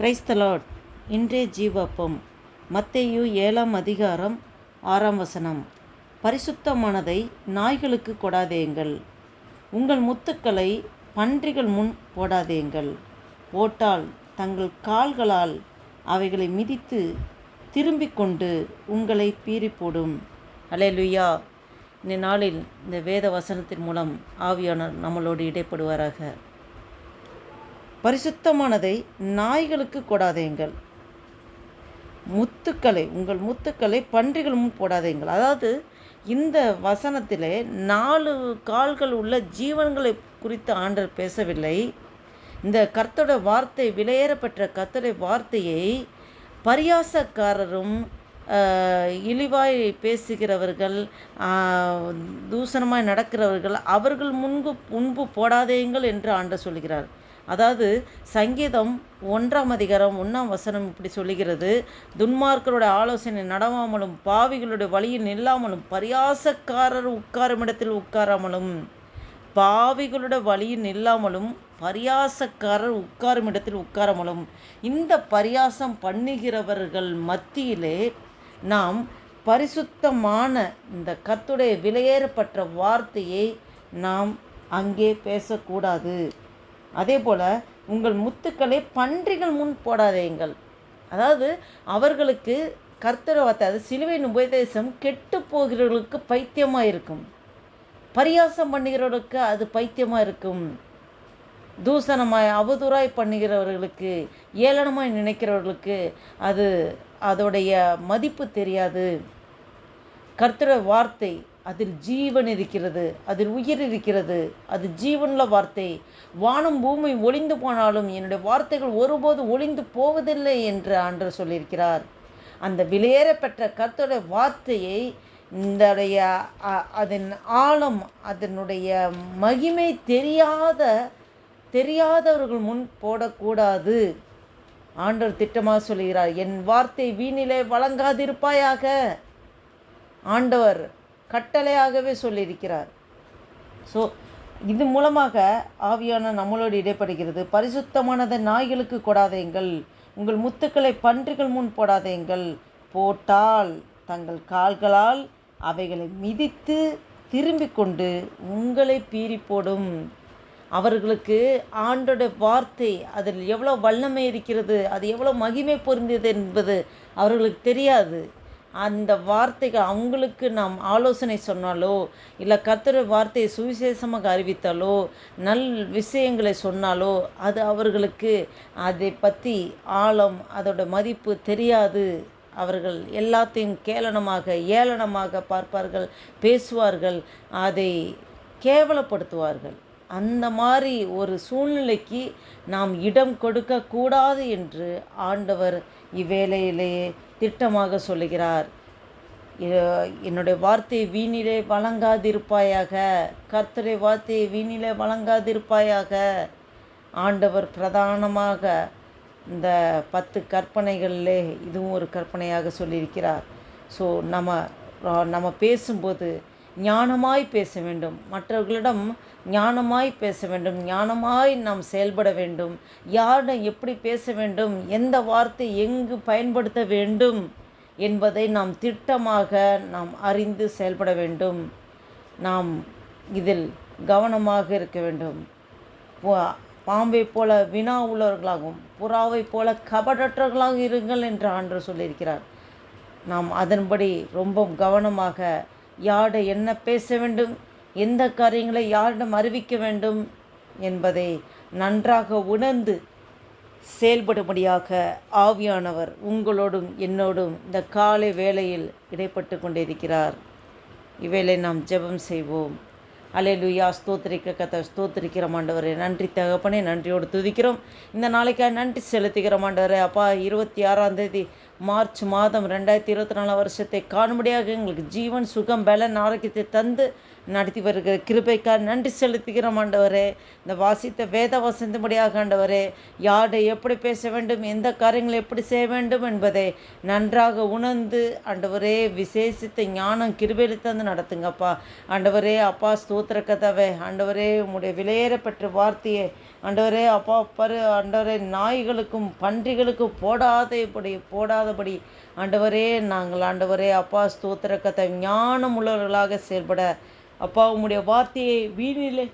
கிரைஸ்தலாட் இன்றே ஜீவப்பம். மத்தேயு ஏழாம் அதிகாரம் ஆறாம் வசனம். பரிசுத்தமானதை நாய்களுக்கு கொடாதேங்கள் உங்கள் முத்துக்களை பன்றிகள் முன் போடாதேங்கள் போட்டால் தங்கள் கால்களால் அவைகளை மிதித்து திரும்பிக் கொண்டு உங்களை பீறி போடும் அலேலுயா இந்த நாளில் இந்த வேத வசனத்தின் மூலம் ஆவியானவர் நம்மளோடு இடைப்படுவாராக. பரிசுத்தமானதை நாய்களுக்கு கொடாதேங்கள் முத்துக்களை உங்கள் முத்துக்களை பன்றிகளும் போடாதேங்கள் போடாதீங்கள் அதாவது இந்த வசனத்திலே நாலு கால்கள் உள்ள ஜீவன்களை குறித்து ஆண்டர் பேசவில்லை. இந்த கர்த்தோட வார்த்தை விலையேறப்பெற்ற கர்த்தருடைய வார்த்தையை பரியாசக்காரரும் இழிவாய் பேசுகிறவர்கள் தூசணமாய் நடக்கிறவர்கள் அவர்கள் முன்பு முன்பு போடாதேங்கள் என்று ஆண்ட சொல்கிறார். அதாவது சங்கீதம் ஒன்றாம் அதிகாரம் ஒன்றாம் வசனம் இப்படி சொல்லுகிறது. துன்மார்க்கரோட ஆலோசனை நடவாமலும் பாவிகளுடைய வழியில் நில்லாமலும் பரியாசக்காரர் உட்காரும் இடத்தில் உட்காராமலும் பாவிகளுடைய வழியில் நில்லாமலும் பரியாசக்காரர் உட்காரும் இடத்தில் உட்காராமலும் இந்த பரியாசம் பண்ணுகிறவர்கள் மத்தியிலே நாம் பரிசுத்தமான இந்த கத்துடைய விலையேறப்பட்ட வார்த்தையை நாம் அங்கே பேசக்கூடாது. அதே போல் உங்கள் முத்துக்களை பன்றிகள் முன் போடாதேங்கள் அதாவது அவர்களுக்கு கர்த்தரை வார்த்தை அது சிலுவையின் உபதேசம் கெட்டு போகிறவர்களுக்கு பைத்தியமாக இருக்கும். பரியாசம் பண்ணுகிறவர்களுக்கு அது பைத்தியமாக இருக்கும். தூசணமாய் அவதூறாய் பண்ணுகிறவர்களுக்கு ஏளனமாய் நினைக்கிறவர்களுக்கு அது அதோடைய மதிப்பு தெரியாது. கர்த்தர வார்த்தை அதில் ஜீவன் இருக்கிறது அதில் உயிர் இருக்கிறது அது ஜீவனுள்ள வார்த்தை. வானம் பூமி ஒளிந்து போனாலும் என்னுடைய வார்த்தைகள் ஒருபோது ஒளிந்து போவதில்லை என்று ஆண்டவர் சொல்லியிருக்கிறார். அந்த விலையேறப்பெற்ற கர்த்தருடைய வார்த்தையை இந்தடைய அதன் ஆழம் அதனுடைய மகிமை தெரியாத தெரியாதவர்கள் முன் போடக்கூடாது. ஆண்டவர் திட்டமாக சொல்கிறார் என் வார்த்தை வீணிலே வழங்காதிருப்பாயாக. ஆண்டவர் கட்டளையாகவே சொல்லியிருக்கிறார். ஸோ இது மூலமாக ஆவியான நம்மளோடு இடைப்படுகிறது. பரிசுத்தமானதை நாய்களுக்கு கொடாதேங்கள் உங்கள் முத்துக்களை பன்றிகள் முன் போடாதேங்கள் போட்டால் தங்கள் கால்களால் அவைகளை மிதித்து திரும்பிக் கொண்டு உங்களை பீறி போடும். அவர்களுக்கு ஆண்டோட வார்த்தை அதில் எவ்வளோ வல்லமை இருக்கிறது அது எவ்வளோ மகிமை பொருந்தியது என்பது அவர்களுக்கு தெரியாது. அந்த வார்த்தைகள் அவங்களுக்கு நாம் ஆலோசனை சொன்னாலோ இல்லை கத்துற வார்த்தையை சுவிசேஷமாக அறிவித்தாலோ நல் விஷயங்களை சொன்னாலோ அது அவர்களுக்கு அதை பற்றி ஆழம் அதோட மதிப்பு தெரியாது. அவர்கள் எல்லாத்தையும் கேளனமாக ஏளனமாக பார்ப்பார்கள் பேசுவார்கள் அதை கேவலப்படுத்துவார்கள். அந்த மாதிரி ஒரு சூழ்நிலைக்கு நாம் இடம் கொடுக்கக்கூடாது என்று ஆண்டவர் இவ்வேளையிலேயே திட்டமாக சொல்லுகிறார். என்னுடைய வார்த்தையை வீணிலே வழங்காதிருப்பாயாக. கர்த்தரை வார்த்தையை வீணிலே வழங்காதிருப்பாயாக. ஆண்டவர் பிரதானமாக இந்த பத்து கற்பனைகளிலே இதுவும் ஒரு கற்பனையாக சொல்லியிருக்கிறார். ஸோ நம்ம நம்ம பேசும்போது ஞானமாய் பேச வேண்டும். மற்றவர்களிடம் ஞானமாய் பேச வேண்டும். ஞானமாய் நாம் செயல்பட வேண்டும். யாரிடம் எப்படி பேச வேண்டும்? எந்த வார்த்தை எங்கு பயன்படுத்த வேண்டும்? என்பதை நாம் திட்டமாக நாம் அறிந்து செயல்பட வேண்டும். நாம் இதில் கவனமாக இருக்க வேண்டும். பாம்பை போல வினா உள்ளவர்களாகவும் புறாவை போல கபடற்றவர்களாக இருங்கள் என்று ஆண்டு சொல்லியிருக்கிறார். நாம் அதன்படி ரொம்ப கவனமாக யாரிடம் என்ன பேச வேண்டும்? எந்த காரியங்களை யாரிடம் அறிவிக்க வேண்டும் என்பதை நன்றாக உணர்ந்து செயல்படும்படியாக ஆவியானவர் உங்களோடும் என்னோடும் இந்த காலை வேளையில் இடைப்பட்டு கொண்டிருக்கிறார். இவேளை நாம் ஜெபம் செய்வோம். அலையலுயா ஸ்தோத்திரிக்க கத்த ஸ்தோத்திரிக்கிற ஆண்டவரே. நன்றி தகப்பனே நன்றியோடு துதிக்கிறோம். இந்த நாளைக்காக நன்றி செலுத்துகிற ஆண்டவரே. அப்பா இருபத்தி ஆறாம் தேதி மார்ச் மாதம் ரெண்டாயிரத்தி இருபத்தி நாலாம் வருஷத்தை காணும்படியாக எங்களுக்கு ஜீவன் சுகம் பலன் ஆரோக்கியத்தை தந்து நடத்தி வருகிற கிருபைக்காக நன்றி செலுத்துகிறோம் ஆண்டவரே. இந்த வாசித்த வேத வசந்தபடியாக ஆண்டவரே யாரை எப்படி பேச வேண்டும் எந்த காரியங்களை எப்படி செய்ய வேண்டும் என்பதை நன்றாக உணர்ந்து ஆண்டவரே விசேஷித்த ஞானம் கிருபையில் தந்து நடத்துங்கப்பா. ஆண்டவரே அப்பா ஸ்தோத்திர கதவை. ஆண்டவரே உம்முடைய விலையேறப்பெற்ற வார்த்தையை ஆண்டவரே அப்பா பரு ஆண்டவரே நாய்களுக்கும் பன்றிகளுக்கும் போடாத இப்படி போடாத இல்லாதபடி ஆண்டவரே நாங்கள் ஆண்டவரே அப்பா ஸ்தோத்திர கதை ஞானம் உள்ளவர்களாக செயல்பட அப்பா உம்முடைய வார்த்தையை வீணிலே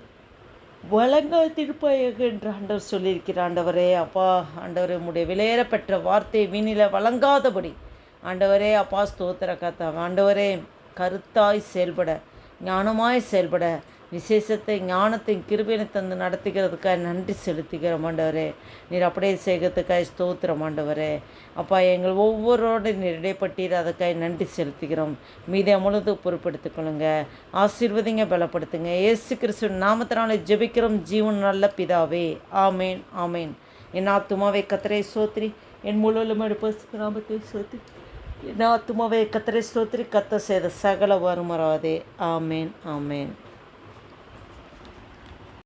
வழங்காதிருப்பாயாக என்று ஆண்டவர் சொல்லியிருக்கிறார். ஆண்டவரே அப்பா ஆண்டவரே உம்முடைய விலையேறப்பெற்ற வார்த்தையை வீணில வழங்காதபடி ஆண்டவரே அப்பா ஸ்தோத்திர கதை ஆண்டவரே கருத்தாய் செயல்பட ஞானமாய் செயல்பட விசேஷத்தை ஞானத்தின் கிருபையை தந்து நடத்துகிறதுக்காக நன்றி செலுத்துகிறோம் ஆண்டவரே. நீர் அப்படியே செய்கிறதுக்காக ஸ்தோத்திரம் ஆண்டவரே. அப்பா எங்கள் ஒவ்வொருவரோட நீர் இடைப்பட்டீர் அதுக்காக நன்றி செலுத்துகிறோம். மீதை முழுது பொறுப்படுத்திக் கொள்ளுங்க. ஆசீர்வதிங்க பலப்படுத்துங்க. இயேசு கிறிஸ்து நாமத்தினாலே ஜெபிக்கிறோம். ஜீவன் நல்ல பிதாவே. ஆமேன் ஆமேன். என் ஆத்துமாவை கத்திரை சோத்ரி என் முழுவலும் எடுப்பு நாமத்தை சோத்ரி என் ஆத்துமாவை கத்திரை சோத்ரி கத்த செய்த சகல வருமராதே ஆமேன் ஆமேன்.